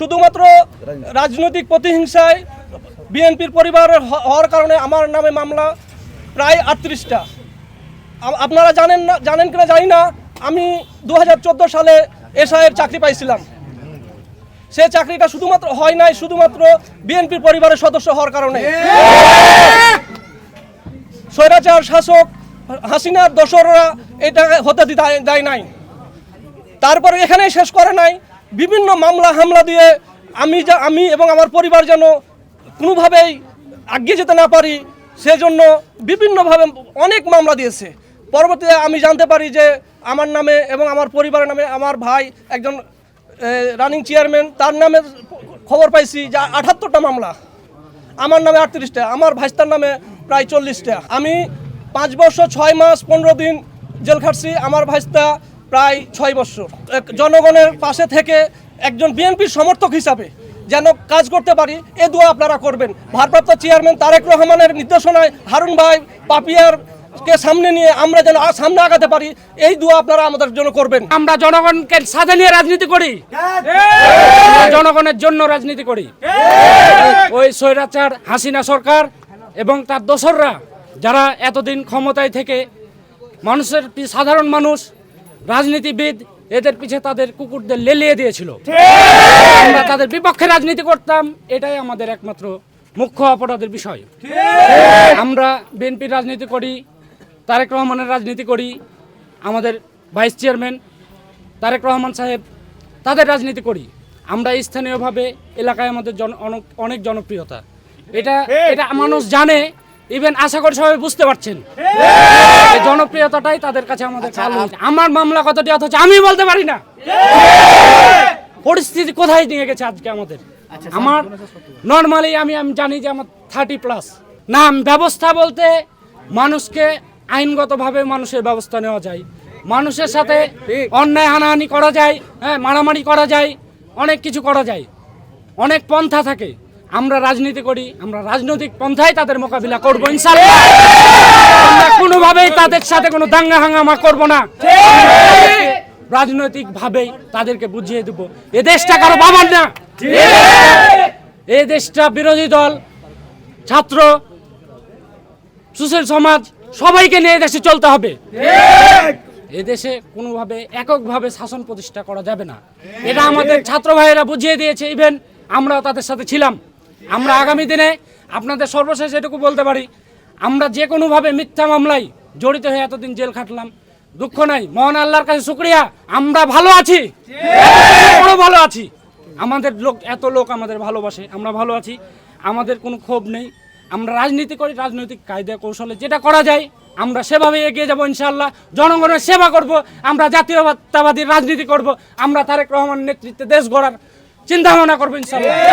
শুধুমাত্র রাজনৈতিক প্রতিহিংসায় বিএনপির পরিবারের হ- হওয়ার কারণে আমার নামে মামলা, প্রায় আটত্রিশটা। আপনারা জানেন না জানেন কিনা জানি না, আমি দু হাজার চোদ্দ সালে এসআইয়ের চাকরি পাইছিলাম। সে চাকরিটা শুধুমাত্র হয় নাই, শুধুমাত্র বিএনপির পরিবারের সদস্য হওয়ার কারণে। স্বৈরাচার শাসক হাসিনার দোসররা এটা হতে দেয় নাই। তারপরে এখানেই শেষ করে নাই। বিভিন্ন মামলা, হামলা দিয়ে আমি যা, আমি এবং আমার পরিবার যেন কোনোভাবেই এগিয়ে যেতে না পারি, সেজন্য বিভিন্নভাবে অনেক মামলা দিয়েছে। পরবর্তীতে আমি জানতে পারি যে আমার নামে এবং আমার পরিবারের নামে আমার ভাই একজন রানিং চেয়ারম্যান তার নামে খবর পাইছি যে আঠাত্তরটা মামলা। আমার নামে আটত্রিশটা, আমার ভাইস্তার নামে প্রায় চল্লিশটা। আমি পাঁচ বছর, ছয় মাস, পনেরো দিন জেল খাটছি, আমার ভাইস্তা প্রায় ছয় বছর। জনগণের পাশে থেকে একজন বিএনপির সমর্থক হিসাবে যেন কাজ করতে পারি, এ দোয়া আপনারা করবেন। ভারপ্রাপ্ত চেয়ারম্যান তারেক রহমানের নির্দেশনায় হারুন ভাই পাপিয়ার কে সামনে নিয়ে আমরা যেন সামনে আগাতে পারি, এই দোয়া আপনারা আমাদের জন্য করবেন। আমরা জনগণকে সাথে নিয়ে রাজনীতি করি। জনগণের জন্য রাজনীতি করি। ওই স্বৈরাচার হাসিনা সরকার এবং তার দোসররা, যারা এতদিন ক্ষমতায় থেকে মানুষের সাধারণ মানুষ রাজনীতিবিদ এদের পিছে তাদের কুকুরদের লেলিয়ে দিয়েছিল। আমরা তাদের বিপক্ষে রাজনীতি করতাম, এটাই আমাদের একমাত্র মুখ্য অপরাধের বিষয়। আমরা বিএনপির রাজনীতি করি, তারেক রহমানের রাজনীতি করি, আমাদের ভাইস চেয়ারম্যান তারেক রহমান সাহেব তাদের রাজনীতি করি। আমরা স্থানীয়ভাবে এলাকায় আমাদের জন অনেক অনেক জনপ্রিয়তা। এটা এটা মানুষ জানে ইভেন আশা করি সবাই বুঝতে পারছেন। এই জনপ্রিয়তাটাই তাদের কাছে আমাদের কাল হয়েছে। আমার মামলা কতটি অথচ আমি বলতে পারি না। পরিস্থিতি কোথায় নিয়ে গেছে আজকে আমাদের? আমার নর্মালি আমি আমি জানি যে আমার থার্টি প্লাস নাম ব্যবস্থা বলতে মানুষকে আইনগতভাবে মানুষের ব্যবস্থা নেওয়া যায়। মানুষের সাথে অন্যায় হানাহানি করা যায় হ্যাঁ মারামারি করা যায় অনেক কিছু করা যায়। অনেক পন্থা থাকে। আমরা রাজনীতি করি, আমরা রাজনৈতিক পন্থায় তাদের মোকাবিলা করব ইনশাল্লাহ কোনোভাবেই তাদের সাথে কোনো দাঙ্গা হাঙ্গামা করব না। রাজনৈতিক ভাবেই তাদেরকে বুঝিয়ে দেব, এ দেশটা কারও বাবার না। এ দেশটা বিরোধী দল, ছাত্র, সুশীল সমাজ, সবাইকে নিয়ে দেশে চলতে হবে। এদেশে কোনোভাবে এককভাবে শাসন প্রতিষ্ঠা করা যাবে না। এটা আমাদের ছাত্র ভাইয়েরা বুঝিয়ে দিয়েছে, ইভেন আমরাও তাদের সাথে ছিলাম। আমরা আগামী দিনে আপনাদের সর্বশেষ এটুকু বলতে পারি, আমরা যে কোনোভাবে মিথ্যা মামলায় জড়িত হয়ে এতদিন জেল খাটলাম, দুঃখ নাই, মহান আল্লাহর কাছে শুক্রিয়া, আমরা ভালো আছি। বড় ভালো আছি। আমাদের লোক, এত লোক আমাদের ভালোবাসে, আমরা ভালো আছি, আমাদের কোনো ক্ষোভ নেই, আমরা রাজনীতি করি, রাজনৈতিক কায়দা কৌশলে যেটা করা যায়, আমরা সেভাবে এগিয়ে যাব ইনশাল্লাহ জনগণের সেবা করব, আমরা জাতীয়তাবাদী রাজনীতি করব, আমরা তারেক রহমান নেতৃত্বে দেশ গড়ার চিন্তা ভাবনা করব ইনশাল্লাহ